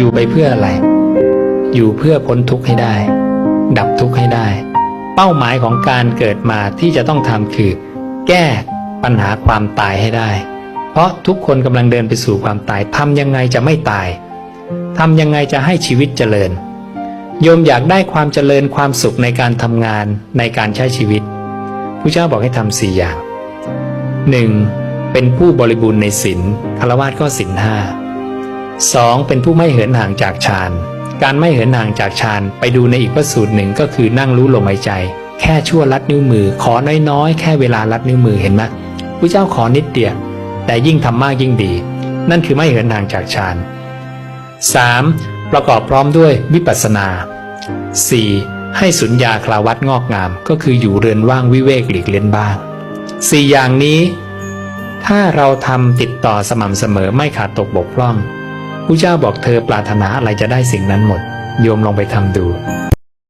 อยู่ไปเพื่ออะไร อยู่เพื่อพ้นทุกข์ให้ได้ ดับทุกข์ให้ได้ เป้าหมายของการเกิดมาที่จะต้องทำคือ แก้ปัญหาความตายให้ได้ เพราะทุกคนกำลังเดินไปสู่ความตายทำยังไงจะไม่ตายทำยังไงจะให้ชีวิตเจริญ โยมอยากได้ความเจริญความสุขในการทำงานในการใช้ชีวิตพระเจ้าบอกให้ทำสี่อย่างหนึ่งเป็นผู้บริบูรณ์ในศีลคารวะก็ศีลห้า สองเป็นผู้ไม่เหินห่างจากฌาน การไม่เหินห่างจากฌานไปดูในอีกพระสูตรหนึ่งก็คือนั่งรู้ลมหายใจ แค่ชั่วลัดนิ้วมือ ขอน้อยๆ แค่เวลาลัดนิ้วมือเห็นไหมพระเจ้าขอนิดเดียวแต่ยิ่งทำมากยิ่งดี นั่นคือไม่เหินห่างจากฌาน 3. ประกอบพร้อมด้วยวิปัสสนา 4. ให้สุญญาคลาวัดงอกงาม ก็คืออยู่เรือนว่างวิเวกหลีกเล่นบ้าง 4 อย่างนี้ ถ้าเราทำติดต่อสม่ำเสมอไม่ขาดตกบกพร่อง ผู้เจ้าบอกเธอปรารถนาอะไรจะได้สิ่งนั้นหมด โยมลองไปทำดู